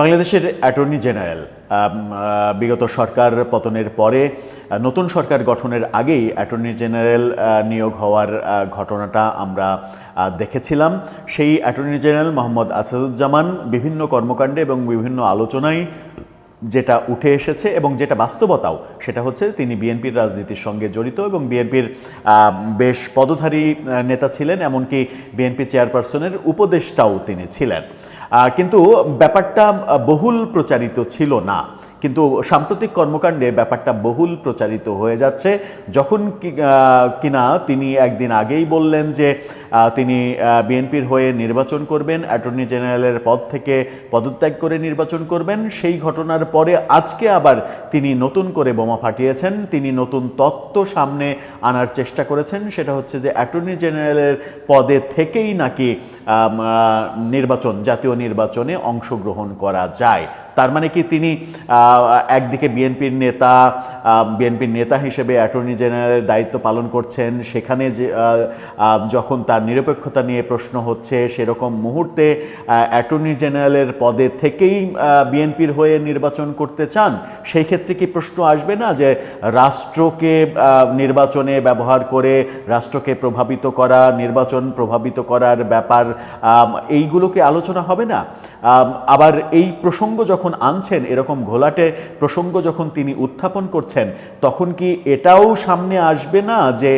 বাংলাদেশের attorney general বিগত সরকার পতনের পরে নতুন সরকার গঠনের আগেই অ্যাটর্নি জেনারেল নিয়োগ হওয়ার ঘটনাটা আমরা দেখেছিলাম। সেই অ্যাটর্নি জেনারেল মোহাম্মদ আসাদুজ্জামান বিভিন্ন কর্মকাণ্ডে এবং বিভিন্ন আলোচনায় যেটা উঠে এসেছে এবং যেটা বাস্তবতাও, সেটা হচ্ছে তিনি বিএনপির রাজনীতির সঙ্গে জড়িত এবং বিএনপির বেশ পদধারী নেতা ছিলেন, এমনকি বিএনপি চেয়ারপারসনের উপদেষ্টাও তিনি ছিলেন। কিন্তু ব্যাপারটা বহুল প্রচারিত ছিল না। কিন্তু সাম্প্রতিক কর্মকাণ্ডে ব্যাপারটা বহুল প্রচারিত হয়ে যাচ্ছে। যখন কিনা তিনি একদিন আগেই বললেন যে তিনি বিএনপির হয়ে নির্বাচন করবেন, অ্যাটর্নি জেনারেলের পদ থেকে পদত্যাগ করে নির্বাচন করবেন। সেই ঘটনার পরে আজকে আবার তিনি নতুন করে বোমা ফাটিয়েছেন। তিনি নতুন তত্ত্ব সামনে আনার চেষ্টা করেছেন। সেটা হচ্ছে যে অ্যাটর্নি জেনারেলের পদে থেকেই নাকি নির্বাচন, জাতীয় নির্বাচনে অংশগ্রহণ করা যায়। তার মানে কি তিনি একদিকে বিএনপির নেতা বিএনপির নেতা হিসেবে অ্যাটর্নি জেনারেলের দায়িত্ব পালন করছেন, সেখানে যে যখন তার নিরপেক্ষতা নিয়ে প্রশ্ন হচ্ছে, সেরকম মুহূর্তে অ্যাটর্নি জেনারেলের পদে থেকেই বিএনপির হয়ে নির্বাচন করতে চান, সেই ক্ষেত্রে কি প্রশ্ন আসবে না যে রাষ্ট্রকে নির্বাচনে ব্যবহার করে রাষ্ট্রকে প্রভাবিত করা, নির্বাচন প্রভাবিত করার ব্যাপার এইগুলোকে আলোচনা হবে না? আবার এই প্রসঙ্গ যখন আনছেন এরকম ঘোলাটে প্রসঙ্গ যখন তিনি উত্থাপন করছেন, তখন কি এটাও সামনে আসবে না যে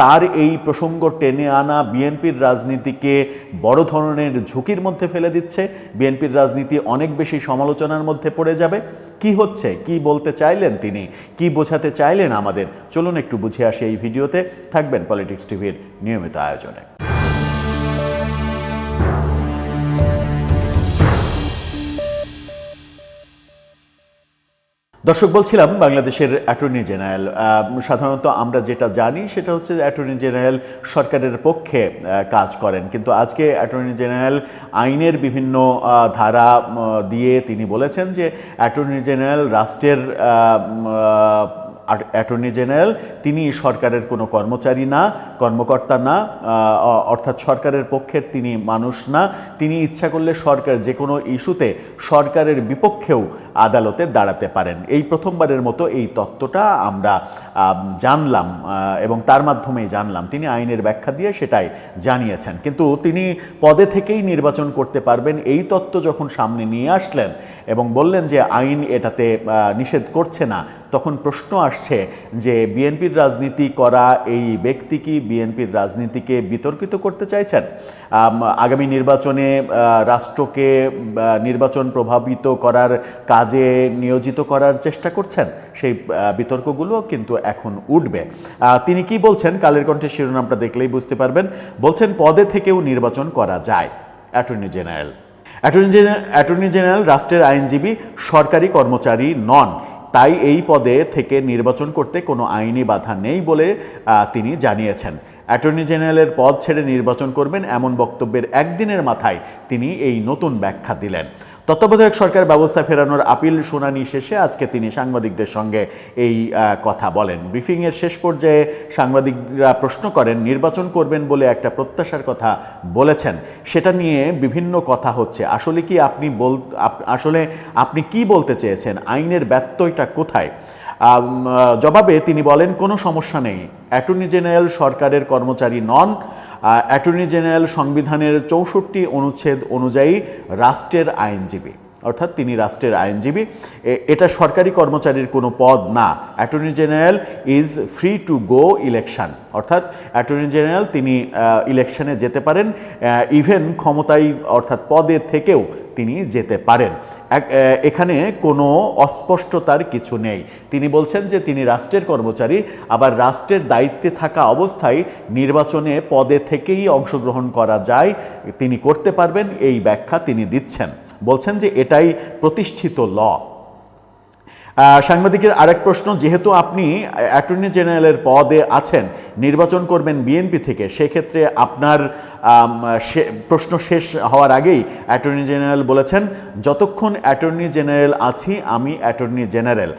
তার এই প্রসঙ্গ টেনে আনা বিএনপির রাজনীতিকে বড় ধরনের ঝুঁকির মধ্যে ফেলে দিচ্ছে? বিএনপির রাজনীতি অনেক বেশি সমালোচনার মধ্যে পড়ে যাবে? কি হচ্ছে? কি বলতে চাইলেন তিনি? কি বোঝাতে চাইলেন আমাদের? চলুন একটু বুঝে আসি এই ভিডিওতে। থাকবেন পলিটিক্স টিভির নিয়মিত আয়োজনে। দর্শক, বলছিলাম বাংলাদেশের অ্যাটর্নি জেনারেল সাধারণত আমরা যেটা জানি সেটা হচ্ছে অ্যাটর্নি জেনারেল সরকারের পক্ষে কাজ করেন। কিন্তু আজকে অ্যাটর্নি জেনারেল আইনের বিভিন্ন ধারা দিয়ে তিনি বলেছেন যে অ্যাটর্নি জেনারেল রাষ্ট্রের অ্যাটর্নি জেনারেল তিনি সরকারের কোনো কর্মচারী না, কর্মকর্তা না অর্থাৎ সরকারের পক্ষের তিনি মানুষ না। তিনি ইচ্ছা করলে সরকার যে কোনো ইস্যুতে সরকারের বিপক্ষেও আদালতে দাঁড়াতে পারেন। এই প্রথমবারের মতো এই তত্ত্বটা আমরা জানলাম এবং তার মাধ্যমেই জানলাম। তিনি আইনের ব্যাখ্যা দিয়ে সেটাই জানিয়েছেন। কিন্তু তিনি পদে থেকেই নির্বাচন করতে পারবেন এই তত্ত্ব যখন সামনে নিয়ে আসলেন এবং বললেন যে আইন এটাতে নিষেধ করছে না, তখন প্রশ্ন আসছে যে বিএনপির রাজনীতি করা এই ব্যক্তি কি বিএনপির রাজনীতিকে বিতর্কিত করতে চাইছেন? আগামী নির্বাচনে রাষ্ট্রকে নির্বাচন প্রভাবিত করার কাজে নিয়োজিত করার চেষ্টা করছেন, সেই বিতর্কগুলো কিন্তু এখন উঠবে। তিনি কি বলছেন? কালের কণ্ঠে শিরোনামটা দেখলেই বুঝতে পারবেন। বলছেন, পদে থেকেও নির্বাচন করা যায়। Attorney general. Attorney general attorney general, রাষ্ট্রের আইনজীবী, সরকারি কর্মচারী নন। তাই এই পদে থেকে নির্বাচন করতে কোনো আইনি বাধা নেই বলে তিনি জানিয়েছেন। অ্যাটর্নি জেনারেলের পদ ছেড়ে নির্বাচন করবেন এমন বক্তব্যের একদিনের মাথায় তিনি এই নতুন ব্যাখ্যা দিলেন। তত্ত্বাবধায়ক সরকার ব্যবস্থা ফেরানোর আপিল শুনানি শেষে আজকে তিনি সাংবাদিকদের সঙ্গে এই কথা বলেন। ব্রিফিংয়ের শেষ পর্যায়ে সাংবাদিকরা প্রশ্ন করেন, নির্বাচন করবেন বলে একটা প্রত্যাশার কথা বলেছেন। সেটা নিয়ে বিভিন্ন কথা হচ্ছে। আসলে কি আপনি বল আসলে আপনি কি বলতে চেয়েছেন? আইনের ব্যত্যয়টা কোথায়? জবাবে তিনি বলেন, কোনো সমস্যা নেই। অ্যাটর্নি জেনারেল সরকারের কর্মচারী নন। অ্যাটর্নি জেনারেল সংবিধানের চৌষট্টি অনুচ্ছেদ অনুযায়ী রাষ্ট্রের আইনজীবী। অর্থাৎ তিনি রাষ্ট্রের আইনজীবী। এটা সরকারি কর্মচারীর কোনো পদ না। Attorney general is free to go election অর্থাৎ অ্যাটর্নি জেনারেল তিনি ইলেকশনে যেতে পারেন ইভেন ক্ষমতায়, অর্থাৎ পদে থেকেও তিনি যেতে পারেন। এখানে কোনো অস্পষ্টতার কিছু নেই। তিনি বলছেন যে তিনি রাষ্ট্রের কর্মচারী, আবার রাষ্ট্রের দায়িত্বে থাকা অবস্থায় নির্বাচনে পদে থেকেই অংশগ্রহণ করা যায়। তিনি করতে পারবেন, এই ব্যাখ্যা তিনি দিচ্ছেন। বলছেন যে এটাই প্রতিষ্ঠিত ল। সাংবাদিকের আরেক প্রশ্ন, যেহেতু আপনি অ্যাটর্নি জেনারেলের পদে আছেন, নির্বাচন করবেন বিএনপি থেকে, সেক্ষেত্রে আপনার প্রশ্ন শেষ হওয়ার আগেই অ্যাটর্নি জেনারেল বলেছেন, যতক্ষণ অ্যাটর্নি জেনারেল আছি, আমি অ্যাটর্নি জেনারেল।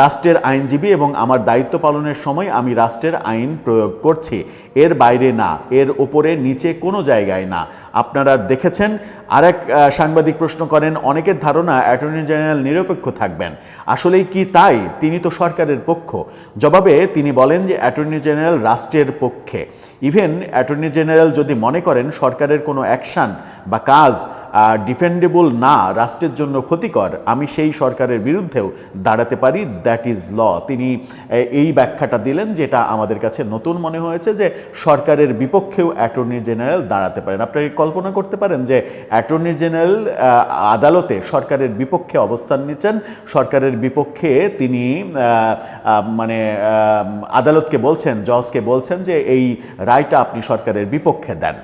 রাষ্ট্রের আইনজীবী এবং আমার দায়িত্ব পালনের সময় আমি রাষ্ট্রের আইন প্রয়োগ করছি। এর বাইরে না, এর ওপরে নিচে কোনো জায়গায় না। আপনারা দেখেছেন। আরেক সাংবাদিক প্রশ্ন করেন, অনেকের ধারণা অ্যাটর্নি জেনারেল নিরপেক্ষ থাকবেন। আসলেই কি তাই? তিনি তো সরকারের পক্ষ। জবাবে তিনি বলেন যে অ্যাটর্নি জেনারেল রাষ্ট্রের পক্ষে। ইভেন অ্যাটর্নি জেনারেল যদি মনে করেন সরকারের কোনো অ্যাকশান বা কাজ ডিফেন্ডেবল না রাষ্ট্রের জন্য ক্ষতিকর, আমি সেই সরকারের বিরুদ্ধেও দাঁড়াতে পারি দ্যাট ইজ ল তিনি এই ব্যাখ্যাটা দিলেন যেটা আমাদের কাছে নতুন মনে হয়েছে যে সরকারের বিপক্ষেও অ্যাটর্নি জেনারেল দাঁড়াতে পারেন। আপনি কল্পনা করতে পারেন যে অ্যাটর্নি জেনারেল আদালতে সরকারের বিপক্ষে অবস্থান নিচ্ছেন, সরকারের বিপক্ষে তিনি মানে আদালতকে বলছেন, জজকে বলছেন যে এই রায়টা আপনি সরকারের বিপক্ষে দেন।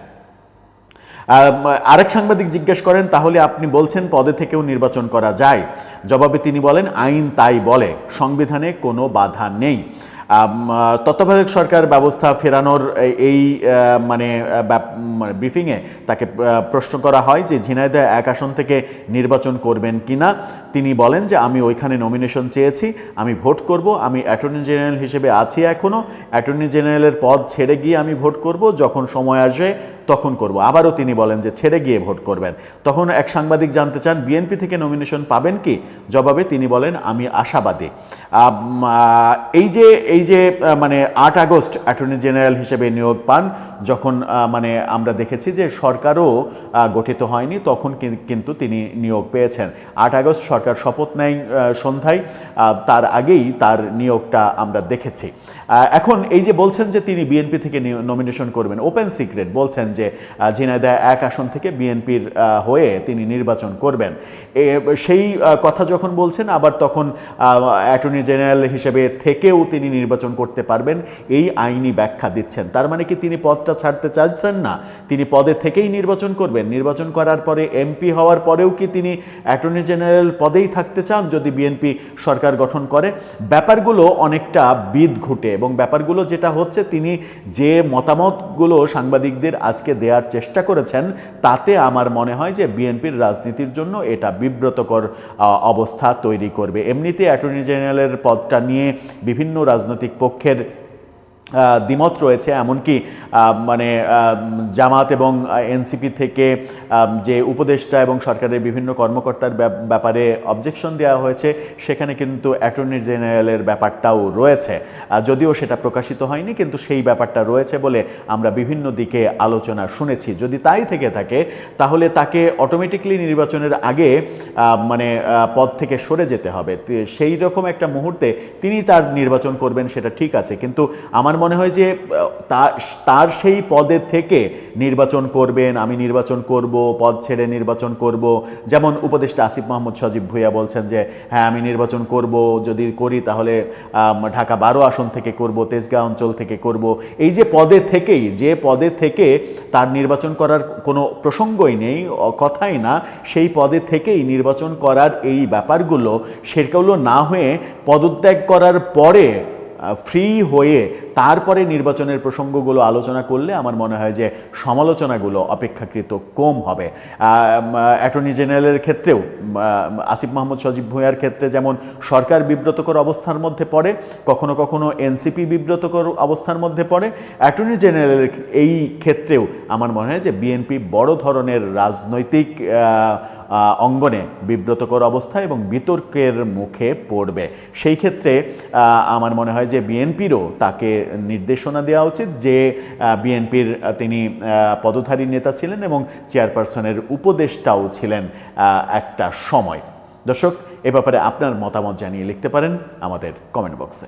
আরেক সাংবাদিক জিজ্ঞেস করেন, তাহলে আপনি বলছেন পদে থেকেও নির্বাচন করা যায়? জবাবে তিনি বলেন, আইন তাই বলে, সংবিধানে কোনো বাধা নেই। তত্ত্বাবধায়ক সরকার ব্যবস্থা ফেরানোর এই- মানে মানে ব্রিফিংয়ে তাকে প্রশ্ন করা হয় যে, ঝিনাইদহ এক আসন থেকে নির্বাচন করবেন কিনা? তিনি বলেন যে, আমি ওইখানে নমিনেশন চেয়েছি, আমি ভোট করব, আমি অ্যাটর্নি জেনারেল হিসেবে আছি এখনও অ্যাটর্নি জেনারেলের পদ ছেড়ে গিয়ে আমি ভোট করব, যখন সময় আসবে তখন করব। আবারও তিনি বলেন যে ছেড়ে গিয়ে ভোট করবেন। তখন এক সাংবাদিক জানতে চান, বিএনপি থেকে নমিনেশন পাবেন কি? জবাবে তিনি বলেন, আমি আশাবাদী। এই যে এই যে মানে আট আগস্ট অ্যাটর্নি জেনারেল হিসেবে নিয়োগ পান, যখন মানে আমরা দেখেছি যে সরকারও গঠিত হয়নি, তখন কিন্তু তিনি নিয়োগ পেয়েছেন। আট আগস্ট সরকার শপথ নেয় সন্ধ্যায় তার আগেই তার নিয়োগটা আমরা দেখেছি। এখন এই যে বলছেন যে তিনি বিএনপি থেকে নমিনেশন করবেন ওপেন সিক্রেট বলছেন যে আহ, ঝিনাইদহ এক আসন থেকে বিএনপির হয়ে তিনি নির্বাচন করবেন। সেই কথা যখন বলছেন আবার তখন অ্যাটর্নি জেনারেল হিসেবে থেকেও তিনি নির্বাচন করতে পারবেন এই আইনি ব্যাখ্যা দিচ্ছেন। তার মানে কি তিনি পদটা ছাড়তে চাইছেন না? তিনি পদে থেকেই নির্বাচন করবেন। নির্বাচন করার পরে এমপি হওয়ার পরেও কি তিনি অ্যাটর্নি জেনারেল পদেই থাকতে চান? যদি বিএনপি সরকার গঠন করে। ব্যাপারগুলো অনেকটা বিদ ঘুটে এবং ব্যাপারগুলো যেটা হচ্ছে, তিনি যে মতামতগুলো সাংবাদিকদের আজকে দেওয়ার চেষ্টা করেছেন, তাতে আমার মনে হয় যে বিএনপির রাজনীতির জন্য এটা বিব্রতকর অবস্থা তৈরি করবে। এমনিতে অ্যাটর্নি জেনারেলের পদটা নিয়ে বিভিন্ন রাজনৈতিক পক্ষের দ্বিমত রয়েছে, এমনকি মানে জামাত এবং এনসিপি থেকে যে উপদেষ্টা এবং সরকারের বিভিন্ন কর্মকর্তার ব্যাপ- ব্যাপারে অবজেকশন দেওয়া হয়েছে, সেখানে কিন্তু অ্যাটর্নি জেনারেলের ব্যাপারটাও রয়েছে। যদিও সেটা প্রকাশিত হয়নি, কিন্তু সেই ব্যাপারটা রয়েছে বলে আমরা বিভিন্ন দিকে আলোচনা শুনেছি। যদি তাই থেকে থাকে, তাহলে তাকে অটোমেটিকলি নির্বাচনের আগে মানে পদ থেকে সরে যেতে হবে। সেই রকম একটা মুহূর্তে তিনি তার নির্বাচন করবেন, সেটা ঠিক আছে। কিন্তু আমার মনে হয় যে তার সেই পদের থেকে নির্বাচন করবেন, আমি নির্বাচন করব, পদ ছেড়ে নির্বাচন করব। যেমন উপদেষ্টা আসিফ মাহমুদ সজীব ভুইয়া বলছেন যে হ্যাঁ আমি নির্বাচন করব, যদি করি তাহলে ঢাকা বারো আসন থেকে করব, তেজগাঁও অঞ্চল থেকে করব। এই যে পদে থেকেই, যে পদে থেকে তার নির্বাচন করার কোনো প্রসঙ্গই নেই কথাই না, সেই পদে থেকেই নির্বাচন করার এই ব্যাপারগুলো সেগুলো না হয়ে পদত্যাগ করার পরে ফ্রি হয়ে তারপরে নির্বাচনের প্রসঙ্গগুলো আলোচনা করলে আমার মনে হয় যে সমালোচনাগুলো অপেক্ষাকৃত কম হবে। অ্যাটর্নি জেনারেলের ক্ষেত্রেও আসিফ মাহমুদ, সজীব ভূঁইয়ার ক্ষেত্রে যেমন সরকার বিব্রতকর অবস্থার মধ্যে পড়ে, কখনো কখনো এনসিপি বিব্রতকর অবস্থার মধ্যে পড়ে অ্যাটর্নি জেনারেলের এই ক্ষেত্রেও আমার মনে হয় যে বিএনপি বড় ধরনের রাজনৈতিক অঙ্গনে বিব্রতকর অবস্থা এবং বিতর্কের মুখে পড়বে। সেই ক্ষেত্রে আমার মনে হয় যে বিএনপিরও তাকে নির্দেশনা দেওয়া উচিত যে বিএনপির তিনি পদধারী নেতা ছিলেন এবং চেয়ারপারসনের উপদেষ্টাও ছিলেন একটা সময়। দর্শক, এ ব্যাপারে আপনার মতামত জানিয়ে লিখতে পারেন আমাদের কমেন্ট বক্সে